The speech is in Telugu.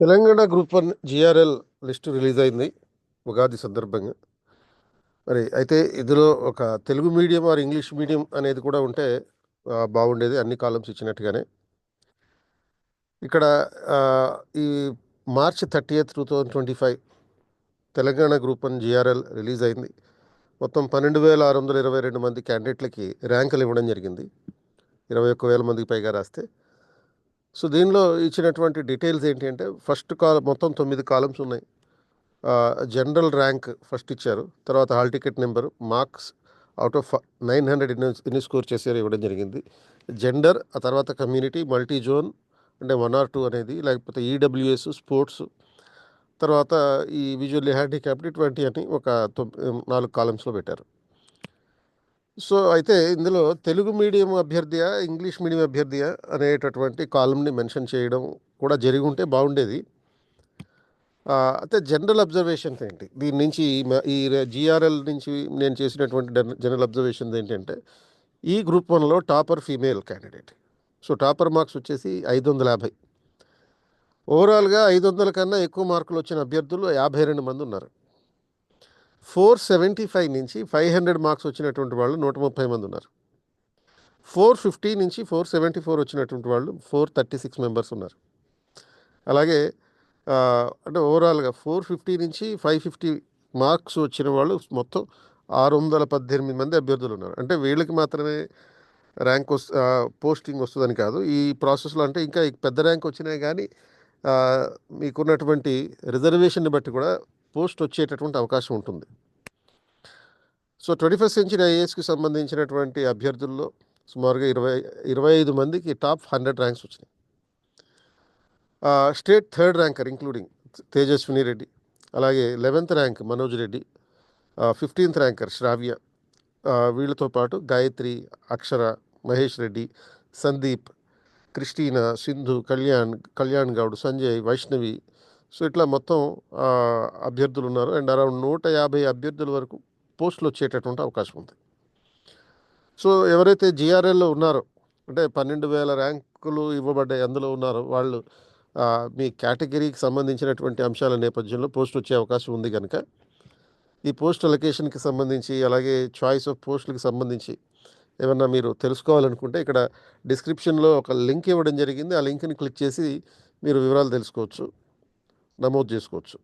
Telangana group one GRL list release అయింది ఉగాది సందర్భంగా. మరి అయితే ఇందులో ఒక Telugu medium or English medium అనేది కూడా ఉంటే బాగుండేది అన్ని కాలమ్స్ ఇచ్చినట్టుగానే. ఇక్కడ ఈ March thirty eighth two thousand twenty five Telangana group one GRL release అయింది. మొత్తం పన్నెండు వేల ఆరు వందల ఇరవై రెండు మంది క్యాండిడేట్లకి ర్యాంకులు ఇవ్వడం జరిగింది. ఇరవై ఒక్క వేల మందికి పైగా రాస్తే సో దీనిలో ఇచ్చినటువంటి డీటెయిల్స్ ఏంటి అంటే ఫస్ట్ కాల మొత్తం తొమ్మిది కాలమ్స్ ఉన్నాయి. జనరల్ ర్యాంక్ ఫస్ట్ ఇచ్చారు. తర్వాత hall ticket number marks out of nine hundred ఇన్ని ఇన్ని స్కోర్ చేశారు ఇవ్వడం జరిగింది. జెండర్ ఆ తర్వాత కమ్యూనిటీ మల్టీ జోన్ అంటే వన్ ఆర్ టూ అనేది లేకపోతే ఈడబ్ల్యూఎస్ స్పోర్ట్స్ తర్వాత ఈ విజువల్లీ హ్యాండిక్యాప్డ్ ఇటువంటి అని ఒక తొమ్- నాలుగు కాలమ్స్లో పెట్టారు. సో అయితే ఇందులో తెలుగు మీడియం అభ్యర్థియా ఇంగ్లీష్ మీడియం అభ్యర్థియా అనేటటువంటి కాలంని మెన్షన్ చేయడం కూడా జరిగి ఉంటే బాగుండేది. అయితే జనరల్ అబ్జర్వేషన్స్ ఏంటి? దీని నుంచి ఈ జిఆర్ఎల్ నుంచి నేను చేసినటువంటి జనరల్ అబ్జర్వేషన్స్ ఏంటంటే ఈ గ్రూప్ వన్లో topper female candidate. So topper marks వచ్చేసి ఐదు వందల యాభై. ఓవరాల్గా ఐదు వందల కన్నా ఎక్కువ మార్కులు వచ్చిన అభ్యర్థులు యాభై రెండు మంది ఉన్నారు. ఫోర్ సెవెంటీ ఫైవ్ నుంచి ఫైవ్ హండ్రెడ్ మార్క్స్ వచ్చినటువంటి వాళ్ళు నూట ముప్పై మంది ఉన్నారు. ఫోర్ ఫిఫ్టీ నుంచి ఫోర్ సెవెంటీ ఫోర్ వచ్చినటువంటి వాళ్ళు ఫోర్ థర్టీ సిక్స్ మెంబర్స్ ఉన్నారు. అలాగే అంటే ఓవరాల్గా ఫోర్ ఫిఫ్టీ నుంచి ఫైవ్ ఫిఫ్టీ మార్క్స్ వచ్చిన వాళ్ళు మొత్తం ఆరు వందల పద్దెనిమిది మంది అభ్యర్థులు ఉన్నారు. అంటే వీళ్ళకి మాత్రమే ర్యాంక్ వస్ పోస్టింగ్ వస్తుందని కాదు. ఈ ప్రాసెస్లో అంటే ఇంకా పెద్ద ర్యాంక్ వచ్చినాయి కానీ మీకున్నటువంటి రిజర్వేషన్ని బట్టి కూడా పోస్ట్ వచ్చేటటువంటి అవకాశం ఉంటుంది. సో ట్వంటీ ఫస్ట్ సెంచరీ ఐఏఎస్కి సంబంధించినటువంటి అభ్యర్థుల్లో సుమారుగా ఇరవై ఇరవై ఐదు మందికి టాప్ హండ్రెడ్ ర్యాంక్స్ వచ్చినాయి. State third ranker including Tejaswini Reddy అలాగే eleventh rank Manoj Reddy fifteenth ranker Sravya వీళ్ళతో పాటు గాయత్రి అక్షర మహేష్ రెడ్డి సందీప్ క్రిస్టీనా సింధు కళ్యాణ్ కళ్యాణ్ గౌడ్ సంజయ్ వైష్ణవి. సో ఇట్లా మొత్తం అభ్యర్థులు ఉన్నారు. అండ్ అరౌండ్ నూట యాభై అభ్యర్థుల వరకు పోస్టులు వచ్చేటటువంటి అవకాశం ఉంది. సో ఎవరైతే జిఆర్ఎల్లో ఉన్నారో అంటే పన్నెండు వేల ర్యాంకులు ఇవ్వబడ్డాయి అందులో ఉన్నారో వాళ్ళు మీ కేటగిరీకి సంబంధించినటువంటి అంశాల నేపథ్యంలో పోస్ట్ వచ్చే అవకాశం ఉంది కనుక ఈ పోస్ట్ అలొకేషన్కి సంబంధించి అలాగే చాయిస్ ఆఫ్ పోస్టులకు సంబంధించి ఏమన్నా మీరు తెలుసుకోవాలనుకుంటే ఇక్కడ డిస్క్రిప్షన్లో ఒక లింక్ ఇవ్వడం జరిగింది. ఆ లింక్ని క్లిక్ చేసి మీరు వివరాలు తెలుసుకోవచ్చు నమోదు చేసుకోవచ్చు.